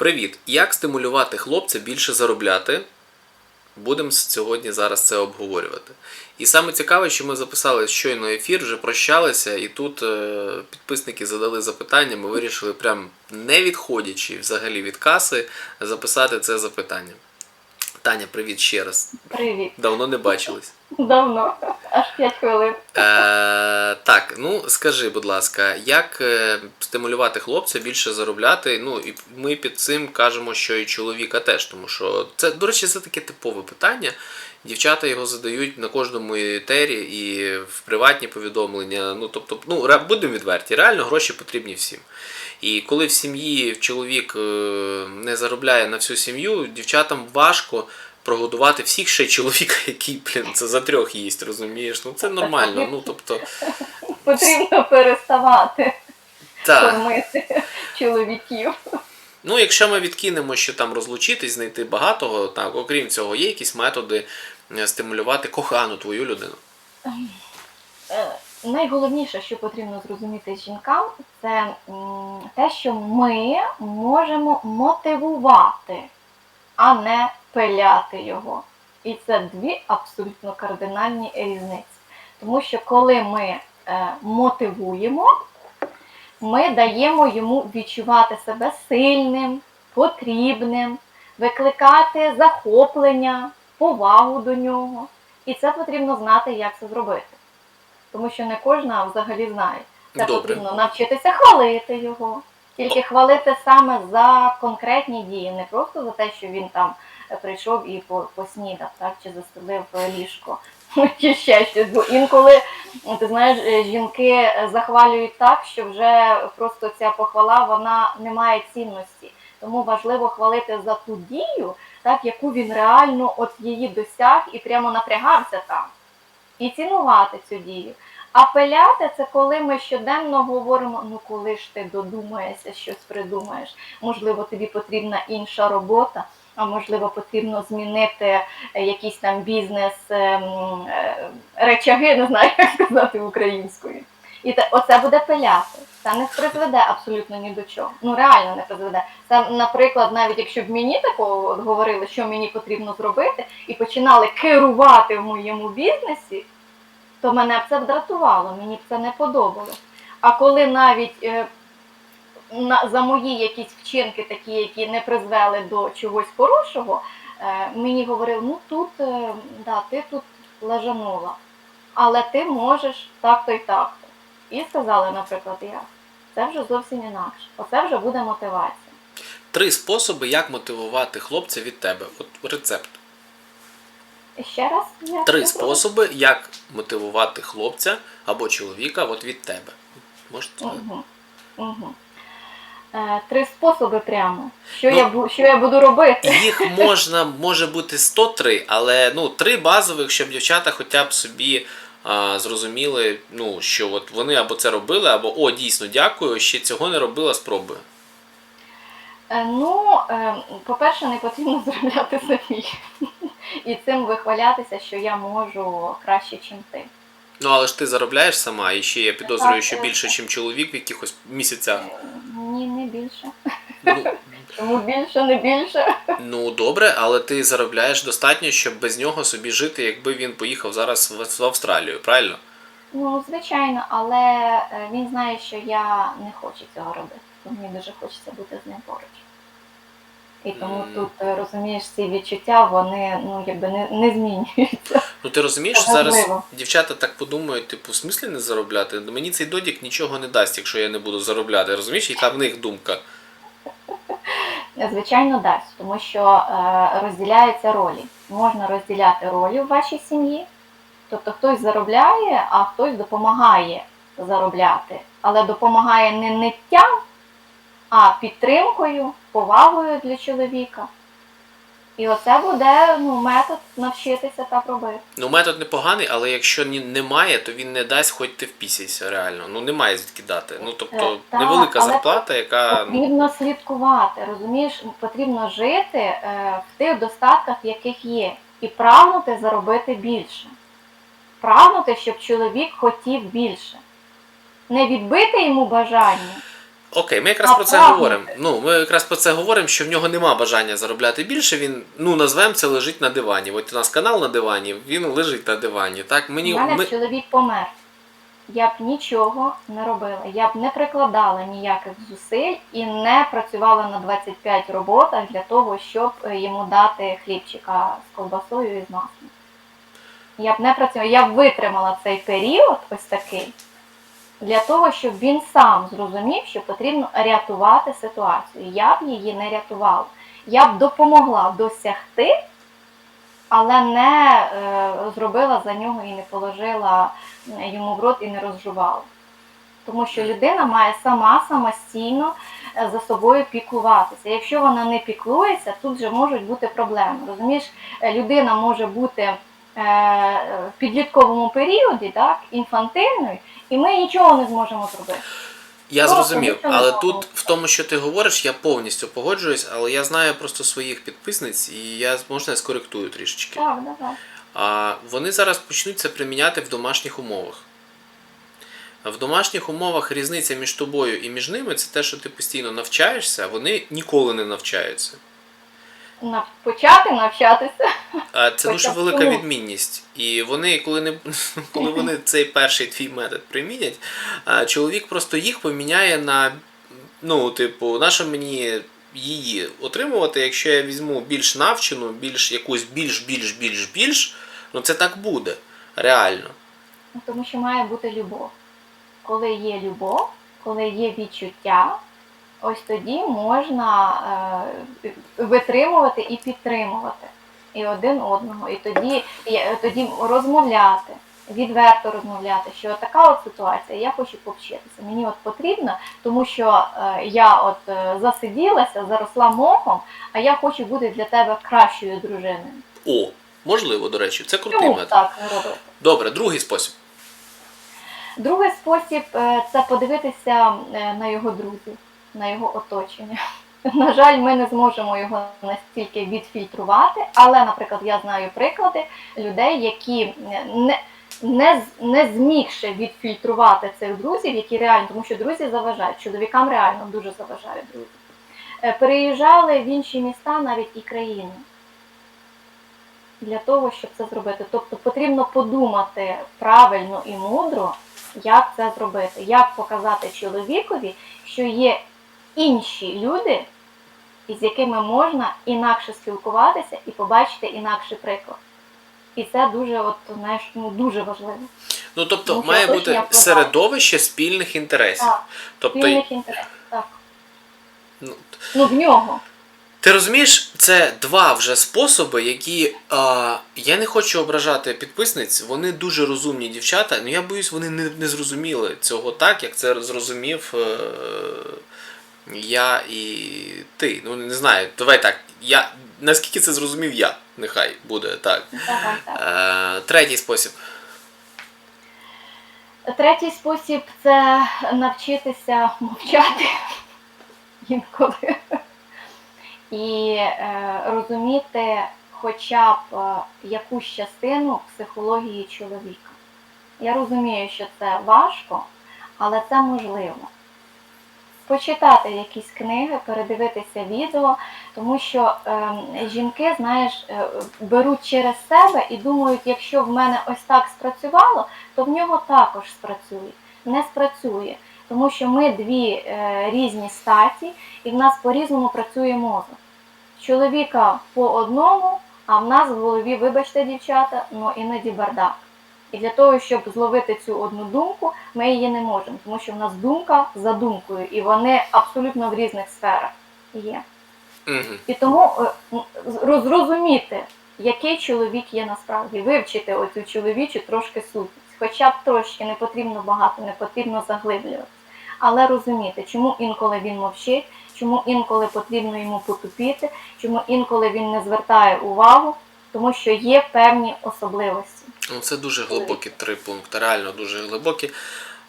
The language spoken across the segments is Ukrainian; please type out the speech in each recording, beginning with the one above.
Привіт! Як стимулювати хлопця більше заробляти? Будемо сьогодні зараз це обговорювати. І саме цікаве, що ми записали щойно ефір, вже прощалися, і тут е, підписники задали запитання. Ми вирішили, прям не відходячи взагалі від каси, записати це запитання. Таня, привіт ще раз. Привіт. Давно не бачились. Давно. Аж 5 хвилин. Е, так, ну скажи, будь ласка, як е, стимулювати хлопця більше заробляти? Ну і ми під цим кажемо, що і чоловіка теж, тому що це, до речі, це таке типове питання. Дівчата його задають на кожному етері і в приватні повідомлення. Ну тобто, ну будемо відверті, реально гроші потрібні всім. І коли в сім'ї чоловік е, не заробляє на всю сім'ю, дівчатам важко прогодувати всіх ще чоловіка, який, блін, це за трьох їсть, розумієш? Ну це нормально. Ну тобто, Потрібно переставати кормити чоловіків. Ну, якщо ми відкинемо, що там розлучитись, знайти багатого, так, окрім цього, є якісь методи е, стимулювати кохану твою людину. Е, Найголовніше, що потрібно зрозуміти жінкам, це те, що ми можемо мотивувати, а не пиляти його. І це дві абсолютно кардинальні різниці. Тому що коли ми е, мотивуємо, ми даємо йому відчувати себе сильним, потрібним, викликати захоплення, повагу до нього. І це потрібно знати, як це зробити. Тому що не кожна взагалі знає. Це Добре. потрібно навчитися хвалити його, тільки хвалити саме за конкретні дії, не просто за те, що він там прийшов і по- поснідав, так, чи застелив ліжко, чи ще щось. Бо інколи, ти знаєш, е, жінки е, захвалюють так, що вже просто ця похвала вона не має цінності. Тому важливо хвалити за ту дію, так, яку він реально от її досяг і прямо напрягався там. І цінувати цю дію. А пиляти це коли ми щоденно говоримо: ну коли ж ти додумаєшся, щось придумаєш. Можливо, тобі потрібна інша робота, а можливо, потрібно змінити е, якийсь там бізнес ем, е, речаги, не знаю, як сказати українською. І те, оце буде пиляти. Це не призведе абсолютно ні до чого. Ну реально не призведе. Це, наприклад, навіть якщо б мені такого говорили, що мені потрібно зробити, і починали керувати в моєму бізнесі, то мене це б дратувало, мені це не подобалось. А коли навіть е, за мої якісь вчинки, такі, які не призвели до чогось хорошого, е, мені говорили, ну тут е, да, ти тут лажанула, але ти можеш так-то і так-то. І сказали, наприклад, я. Це вже зовсім інакше. Оце вже буде мотивація. Три способи, як мотивувати хлопця від тебе. От рецепт. Ще раз я Три скажу. способи, як мотивувати хлопця або чоловіка от від тебе. Можете? Угу. Угу. Е, три способи прямо. Що, Ну, я, що я буду робити? Їх можна може бути 103, але ну три базових, щоб дівчата хоча б собі а, зрозуміли, ну що от вони або це робили, або о, дійсно дякую, ще цього не робила, спробую. Е, Ну, е, по-перше, не потрібно заробляти самі. І цим вихвалятися, що я можу краще, ніж ти. Ну але ж ти заробляєш сама, і ще я підозрюю, Так, що більше, ніж чоловік в якихось місяцях. Ні, не більше. Ну, Тому більше, не більше. ну добре, але ти заробляєш достатньо, щоб без нього собі жити, якби він поїхав зараз в в Австралію, правильно? Ну, звичайно, але е, він знає, що я не хочу цього робити. Мені дуже хочеться бути з ним поруч. І тому Мгм. тут, е, розумієш, ці відчуття, вони ну, якби не, не змінюються. Ну ти розумієш, що зараз дівчата так подумають, типу, в смислі не заробляти? Мені цей додік нічого не дасть, якщо я не буду заробляти. Розумієш, яка в них думка? Звичайно, дасть, тому що е, розділяються ролі. Можна розділяти ролі в вашій сім'ї. Тобто хтось заробляє, а хтось допомагає заробляти. Але допомагає не ниттям, а підтримкою, повагою для чоловіка. І оце буде ну, метод навчитися так робити. Ну, метод непоганий, але якщо ні, немає, то він не дасть, хоч ти впісяйся, реально. Ну немає звідки дати. Ну тобто Е, так, невелика але зарплата, яка ну, Потрібно слідкувати, розумієш, потрібно жити е, в тих достатках, яких є, і прагнути заробити більше. Прагнути, щоб чоловік хотів більше. Не відбити йому бажання, Окей, ми якраз А про це прагнути? говоримо. Ну, ми якраз про це говоримо, що в нього нема бажання заробляти більше. Він, ну, назвемо це лежить на дивані. От у нас канал на дивані, він лежить на дивані. Так, мені У мене ми... чоловік помер. Я б нічого не робила. Я б не прикладала ніяких зусиль і не працювала на 25 роботах для того, щоб е, йому дати хлібчика з ковбасою і з маслом. Я б не працювала. Я б витримала цей період ось такий для того, щоб він сам зрозумів, що потрібно рятувати ситуацію. Я б її не рятувала. Я б допомогла досягти, але не е, зробила за нього і не положила е, йому в рот і не розжувала. Тому що людина має сама самостійно е, за собою піклуватися. Якщо вона не піклується, тут же можуть бути проблеми. Розумієш, людина може бути в підлітковому періоді, так, інфантильною, і ми нічого не зможемо зробити. Я Просто зрозумів, але тут в тому, що ти говориш, я повністю погоджуюсь, але я знаю просто своїх підписниць, і я можна я скоректую трішечки. Так, давай. А вони зараз почнуть це приміняти в домашніх умовах. В домашніх умовах різниця між тобою і між ними це те, що ти постійно навчаєшся, а вони ніколи не навчаються. Нав- Почати навчатися. А це дуже велика відмінність. І вони, коли не коли вони цей перший твій метод примінять, а, чоловік просто їх поміняє на ну, типу, на мені її отримувати, якщо я візьму більш навчену, більш якусь більш, більш, більш, більш, ну це так буде. Реально. Ну, Тому що має бути любов. Коли є любов, коли є відчуття, ось тоді можна е, витримувати і підтримувати і один одного. І тоді, і, тоді розмовляти, відверто розмовляти, що така от ситуація, я хочу повчитися. Мені от потрібно, тому що е, я от е, засиділася, заросла мохом, а я хочу бути для тебе кращою дружиною. О, можливо, до речі, це крутий метод. так робити? Добре, другий спосіб. Другий спосіб це подивитися на його друзів, на його оточення. На жаль, ми не зможемо його настільки відфільтрувати, але, наприклад, я знаю приклади людей, які не, не, не змігши відфільтрувати цих друзів, які реально, тому що друзі заважають, чоловікам реально дуже заважають друзі. е, Переїжджали в інші міста, навіть і країни. Для того, щоб це зробити. Тобто потрібно подумати правильно і мудро, як це зробити, як показати чоловікові, що є інші люди, із якими можна інакше спілкуватися і побачити інакший приклад. І це дуже, от, знаєш, ну, дуже важливо. Ну тобто Ну, має бути середовище спільних інтересів. Так, тобто, спільних інтересів. Так. ну, Ну, в нього. Ти розумієш, це два вже способи, які а, я не хочу ображати підписниць. Вони дуже розумні дівчата. Ну я боюсь, вони не, не зрозуміли цього так, як це зрозумів е, я і ти. Ну не знаю. Давай так. Я наскільки це зрозумів я, нехай буде так. Е, третій спосіб. Третій спосіб це навчитися мовчати інколи. І е, розуміти хоча б е, якусь частину психології чоловіка. Я розумію, що це важко, але це можливо. Почитати якісь книги, передивитися відео, тому що е, жінки, знаєш, е, беруть через себе і думають, якщо в мене ось так спрацювало, то в нього також спрацює. Не спрацює, тому що ми дві е, різні статі, і в нас по-різному працює мозок. Чоловіка по одному, а в нас в голові, вибачте, дівчата, ну іноді бардак. І для того, щоб зловити цю одну думку, ми її не можемо, тому що в нас думка за думкою, і вони абсолютно в різних сферах є. Угу. І тому е, зрозуміти, який чоловік є насправді, вивчити оцю чоловічу трошки сутність. Хоча б трошки не потрібно багато, не потрібно заглиблюватися. Але розуміти, чому інколи він мовчить, чому інколи потрібно йому потупіти, чому інколи він не звертає увагу, тому що є певні особливості. Ну, це дуже глибокі три пункти, реально дуже глибокі.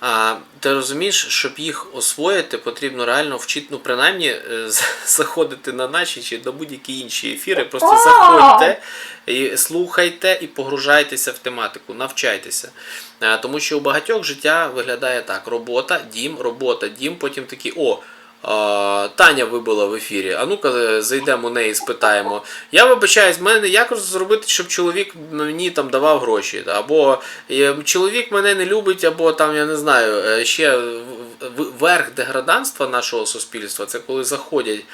А ти розумієш, щоб їх освоїти, потрібно реально вчити, ну принаймні е, заходити на наші чи на будь-які інші ефіри. Просто заходьте і слухайте і погружайтеся в тематику, навчайтеся. А, Тому що у багатьох життя виглядає так: робота, дім, робота, дім, потім такі о. Таня вибула в ефірі. А ну-ка е, зайдемо у неї, спитаємо. Я вибачаюсь, в мене як зробити, щоб чоловік мені там давав гроші? Або е, чоловік мене не любить, або там я не знаю, е, ще верх деграданства нашого суспільства це коли заходять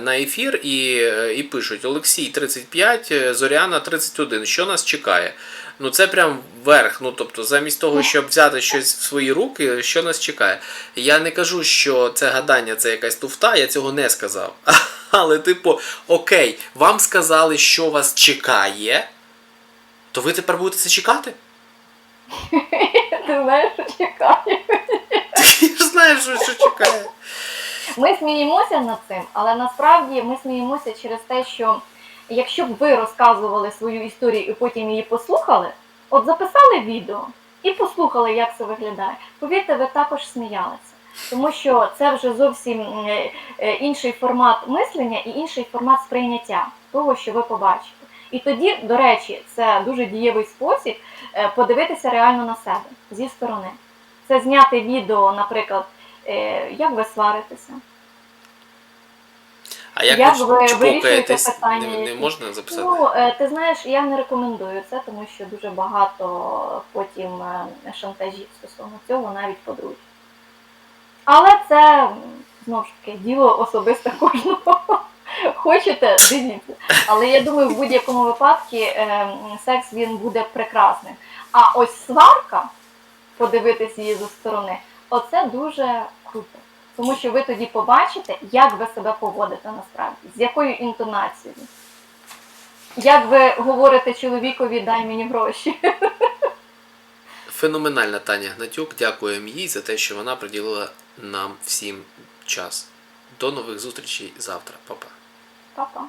на ефір і, і пишуть Олексій 35, е, Зоряна 31. Що нас чекає? Ну це прям верх. Ну тобто, замість того, щоб взяти щось в свої руки, що нас чекає. Я не кажу, що це гадання, це якась туфта, я цього не сказав. Але, типу, окей, вам сказали, що вас чекає, то ви тепер будете це чекати? Ти знаєш, що чекає. Ти ж знаєш, що, що чекає. Ми сміємося над цим, але насправді ми сміємося через те, що якщо б ви розказували свою історію і потім її послухали, от записали відео і послухали, як це виглядає, повірте, ви також сміялися. Тому що це вже зовсім е, е, інший формат мислення і інший формат сприйняття того, що ви побачите. І тоді, до речі, це дуже дієвий спосіб е, подивитися реально на себе зі сторони. Це зняти відео, наприклад, як ви сваритеся, А як, Як ви ви вирішуєте питання Не, не можна записати? Ну, ти знаєш, я не рекомендую це, тому що дуже багато потім е, шантажів стосовно цього, навіть подружжя. Але це знову ж таки діло особисте кожного. Хочете, дивіться. Але я думаю, в будь-якому випадку е, секс він буде прекрасним. А ось сварка, подивитись її зі сторони, оце дуже круто. Тому що ви тоді побачите, як ви себе поводите насправді, з якою інтонацією. Як ви говорите чоловікові, дай мені гроші. Феноменальна Таня Гнатюк. Дякуємо їй за те, що вона приділила нам всім час. До нових зустрічей завтра. Па-па. Па-па.